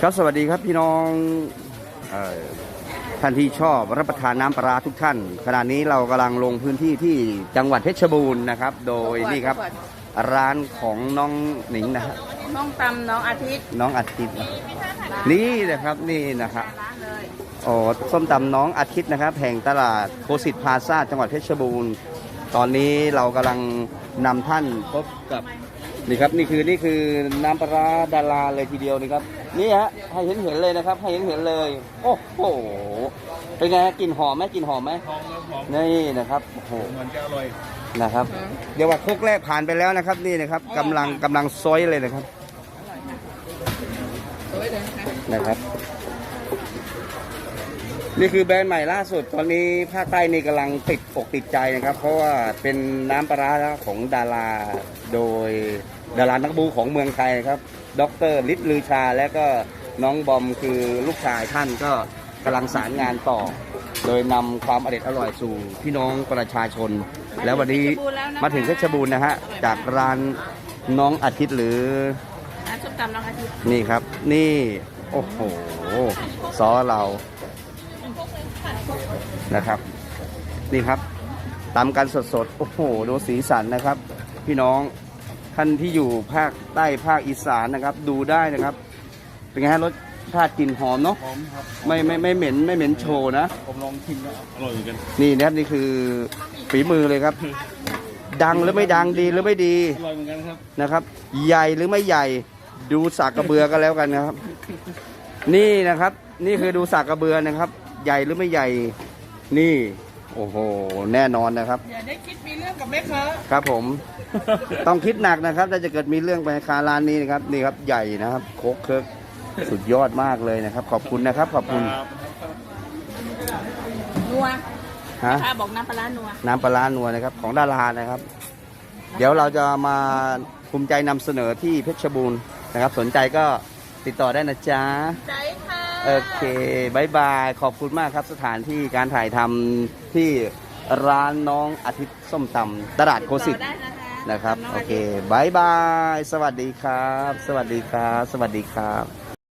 ครับสวัสดีครับพี่น้องเอ่อท่านที่ชอบรับประทานน้ำปลาร้าทุกท่าน ขณะนี้เรากำลังลงพื้นที่ที่จังหวัดเพชรบูรณ์นะครับ โดยนี่ครับร้านของน้องหนิงนะฮะน้องตำน้องอาทิตย์ น้องอาทิตย์นะนี่นะครับนี่นะครับร้านเลยอ๋อส้มตำน้องอาทิตย์นะครับแห่งตลาดโคสิตพลาซ่าจังหวัดเพชรบูรณ์ ตอนนี้เรากำลังนำท่านพบกับ นี่ครับนี่คือนี่คือน้ำปลาร้าดาราเลยทีเดียวนี่ครับนี่ฮะให้เห็นเห็นเลยนะครับ ให้เห็นเห็นเลย โอ้โหเป็นไงฮะกลิ่นหอมไหมกลิ่นหอมไหมทองแล้วหอมนี่นะครับโอ้โหเหมือนจะอร่อยนะครับ เดี๋ยวว่าครกแรกผ่านไปแล้วนะครับ นี่นะครับกำลังกำลังซอยเลยนะครับสวยเลยนะคะนะครับ นี่คือแบรนด์ใหม่ล่าสุด ตอนนี้ภาคใต้นี่กำลังติดอกติดใจนะครับ เพราะว่าเป็นน้ำปลาร้าของดาราโดยดารานักบูของเมืองไทยนะครับ ดรฤทธิ์ลือชาและก็น้องบอมคือลูกชายท่านก็กำลังสารงานต่อ โดยนำความอร่อยอร่อยสู่พี่น้องประชาชน แล้ววันนี้มาถึงเพชรบูรณ์นะฮะจากร้านน้องอาทิตย์หรือร้านส้มตำน้องอาทิตย์นี่ครับ นี่ โอ้โหซอเรา นะครับ นี่ครับตำกันสดๆ โอ้โห ดูสีสันนะครับ พี่น้องท่านที่อยู่ภาคใต้ภาคอีสานนะครับ ดูได้นะครับ เป็นไงฮะรสชาติกลิ่นหอมเนาะหอมครับไม่ไม่ไม่เหม็นไม่เหม็นโชว์นะ ผมลองชิมแล้วอร่อยเหมือนกันนี่นะครับนี่คือฝีมือเลยครับ ดังหรือไม่ดังดีหรือไม่ดีอร่อยเหมือนกันครับนะครับ ใหญ่หรือไม่ใหญ่ดูสากกระเบือกันแล้วกันนะครับ นี่นะครับ นี่คือดูสากกระเบือนะครับ ใหญ่หรือไม่ใหญ่นี่ โอ้โห แน่นอนนะครับ อย่าได้คิดมีเรื่องกับแม่ค้าครับผม ต้องคิดหนักนะครับถ้าจะเกิดมีเรื่องไปคาร้านนี้นะครับนี่ครับใหญ่นะครับโคกเคิร์กสุดยอดมากเลยนะครับ ขอบคุณนะครับ ขอบคุณครับนัวฮะป้าบอกน้ำปลาร้านัวน้ำปลาร้านัวนะครับ ของดารานะครับ เดี๋ยวเราจะมาภูมิใจนำเสนอที่เพชรบูรณ์นะครับ สนใจก็ติดต่อได้นะจ๊ะ ใจค่ะ โอเคบายบาย ขอบคุณมากครับสถานที่การถ่ายทำที่ร้านน้องอาทิตย์ส้มตำตลาดโคสิตได้นะคะนะครับ โอเคบายบาย สวัสดีครับ สวัสดีครับ สวัสดีครับ